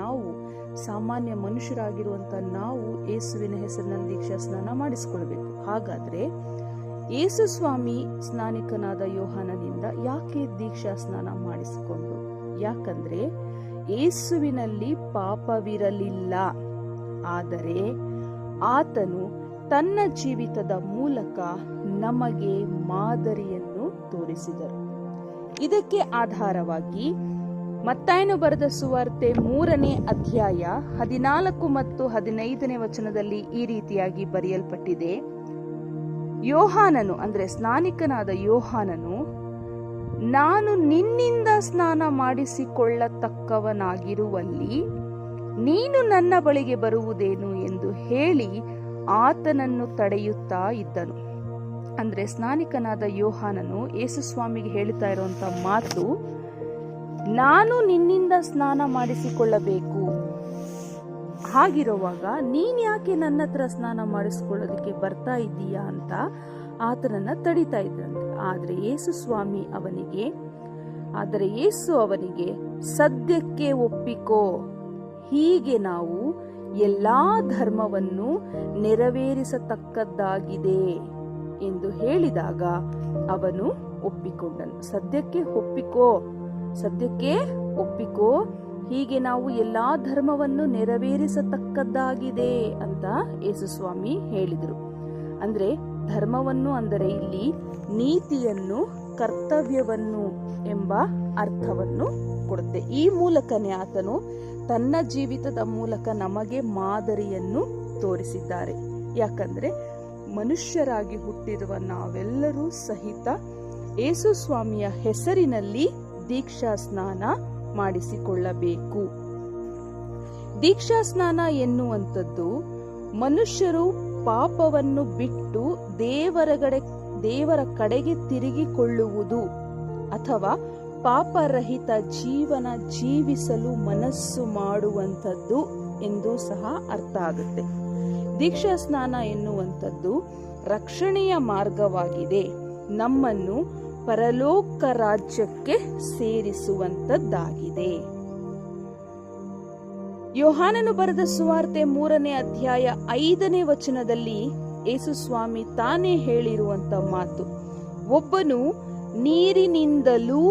ನಾವು ಸಾಮಾನ್ಯ ಮನುಷ್ಯರಾಗಿರುವಂತ ನಾವು ಯೇಸುವಿನ ಹೆಸರಿನಲ್ಲಿ ದೀಕ್ಷಾ ಸ್ನಾನ ಮಾಡಿಸಿಕೊಳ್ಬೇಕು ಹಾಗಾದ್ರೆ ಯೇಸು ಸ್ವಾಮಿ ಸ್ನಾನಿಕನಾದ ಯೋಹಾನನಿಂದ ಯಾಕೆ ದೀಕ್ಷಾ ಸ್ನಾನ ಮಾಡಿಸಿಕೊಂಡು ಯಾಕಂದ್ರೆ ಯೇಸುವಿನಲ್ಲಿ ಪಾಪವಿರಲಿಲ್ಲ. ಆದರೆ ಆತನು ತನ್ನ ಜೀವಿತದ ಮೂಲಕ ನಮಗೆ ಮಾದರಿಯನ್ನು ತೋರಿಸಿದರು. ಇದಕ್ಕೆ ಆಧಾರವಾಗಿ ಮತ್ತಾಯನು ಬರೆದ ಸುವಾರ್ತೆ ಮೂರನೇ ಅಧ್ಯಾಯ ಹದಿನಾಲ್ಕು ಮತ್ತು ಹದಿನೈದನೇ ವಚನದಲ್ಲಿ ಈ ರೀತಿಯಾಗಿ ಬರೆಯಲ್ಪಟ್ಟಿದೆ. ಯೋಹಾನನು, ಅಂದ್ರೆ ಸ್ನಾನಿಕನಾದ ಯೋಹಾನನು, ನಾನು ನಿನ್ನಿಂದ ಸ್ನಾನ ಮಾಡಿಸಿಕೊಳ್ಳತಕ್ಕವನಾಗಿರುವಲ್ಲಿ ನೀನು ನನ್ನ ಬಳಿಗೆ ಬರುವುದೇನು ಎಂದು ಹೇಳಿ ಆತನನ್ನು ತಡೆಯುತ್ತಾ ಇದ್ದನು. ಅಂದ್ರೆ ಸ್ನಾನಿಕನಾದ ಯೋಹಾನನು ಯೇಸುಸ್ವಾಮಿಗೆ ಹೇಳ್ತಾ ಇರುವಂತ ಮಾತು ನಾನು ನಿನ್ನಿಂದ ಸ್ನಾನ ಮಾಡಿಸಿಕೊಳ್ಳಬೇಕು. ಹಾಗಿರುವಾಗ ನೀನ್ ಯಾಕೆ ನನ್ನ ಹತ್ರ ಸ್ನಾನ ಮಾಡಿಸ್ಕೊಳ್ಳೋದಕ್ಕೆ ಬರ್ತಾ ಇದ್ದೀಯಾ ಅಂತ ಆತನನ್ನ ತಡಿತಾ ಇದ್ದಂತೆ ಆದ್ರೆ ಯೇಸು ಸ್ವಾಮಿ ಅವನಿಗೆ, ಆದರೆ ಯೇಸು ಅವನಿಗೆ ಸದ್ಯಕ್ಕೆ ಒಪ್ಪಿಕೋ. ಹೀಗೆ ನಾವು ಎಲ್ಲಾ ಧರ್ಮವನ್ನು ನೆರವೇರಿಸತಕ್ಕದ್ದಾಗಿದೆ ಎಂದು ಹೇಳಿದಾಗ ಅವನು ಒಪ್ಪಿಕೊಂಡನು. ಸದ್ಯಕ್ಕೆ ಒಪ್ಪಿಕೋ. ಸದ್ಯಕ್ಕೆ ಒಪ್ಪಿಕೋ, ಹೀಗೆ ನಾವು ಎಲ್ಲಾ ಧರ್ಮವನ್ನು ನೆರವೇರಿಸತಕ್ಕದ್ದಾಗಿದೆ ಅಂತ ಯೇಸುಸ್ವಾಮಿ ಹೇಳಿದರು. ಅಂದ್ರೆ ಧರ್ಮವನ್ನು ಅಂದರೆ ಇಲ್ಲಿ ನೀತಿಯನ್ನು, ಕರ್ತವ್ಯವನ್ನು ಎಂಬ ಅರ್ಥವನ್ನು ಕೊಡುತ್ತೆ. ಈ ಮೂಲಕನೇ ಆತನು ತನ್ನ ಜೀವಿತದ ಮೂಲಕ ನಮಗೆ ಮಾದರಿಯನ್ನು ತೋರಿಸಿದ್ದಾರೆ. ಯಾಕಂದ್ರೆ ಮನುಷ್ಯರಾಗಿ ಹುಟ್ಟಿರುವ ನಾವೆಲ್ಲರೂ ಸಹಿತ ಯೇಸು ಸ್ವಾಮಿಯ ಹೆಸರಿನಲ್ಲಿ ದೀಕ್ಷಾ ಸ್ನಾನ ಮಾಡಿಸಿಕೊಳ್ಳಬೇಕು. ದೀಕ್ಷಾ ಸ್ನಾನ ಎನ್ನುವಂಥದ್ದು ಮನುಷ್ಯರು ಪಾಪವನ್ನು ಬಿಟ್ಟು ದೇವರಗಡೆ ದೇವರ ಕಡೆಗೆ ತಿರುಗಿಕೊಳ್ಳುವುದು ಅಥವಾ ಪಾಪರಹಿತ ಜೀವನ ಜೀವಿಸಲು ಮನಸ್ಸು ಮಾಡುವಂಥದ್ದು ಎಂದು ಸಹ ಅರ್ಥ ಆಗುತ್ತೆ. ದೀಕ್ಷಾ ಸ್ನಾನ ಎನ್ನುವಂಥದ್ದು ರಕ್ಷಣೆಯ ಮಾರ್ಗವಾಗಿದೆ. ನಮ್ಮನ್ನು ಪರಲೋಕ ರಾಜ್ಯಕ್ಕೆ ಸೇರಿಸುವಂತದ್ದಾಗಿದೆ ಯೋಹಾನನು ಬರೆದ ಸುವಾರ್ತೆ ಮೂರನೇ ಅಧ್ಯಾಯ ಐದನೇ ವಚನದಲ್ಲಿ ಯೇಸು ಸ್ವಾಮಿ ತಾನೇ ಹೇಳಿರುವಂತ ಮಾತು. ಒಬ್ಬನು ನೀರಿನಿಂದಲೂ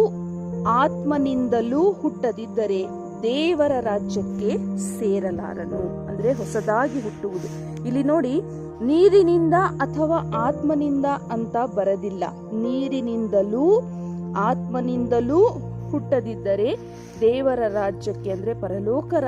ಆತ್ಮನಿಂದಲೂ ಹುಟ್ಟದಿದ್ದರೆ ದೇವರ ರಾಜ್ಯಕ್ಕೆ ಸೇರಲಾರನು. ಅಂದ್ರೆ ಹೊಸದಾಗಿ ಹುಟ್ಟುವುದು. ಇಲ್ಲಿ ನೋಡಿ, ನೀರಿನಿಂದ ಅಥವಾ ಆತ್ಮನಿಂದ ಅಂತ ಬರದಿಲ್ಲ. ನೀರಿನಿಂದಲೂ ಆತ್ಮನಿಂದಲೂ ಹುಟ್ಟದಿದ್ದರೆ ದೇವರ ರಾಜ್ಯಕ್ಕೆ ಅಂದ್ರೆ ಪರಲೋಕ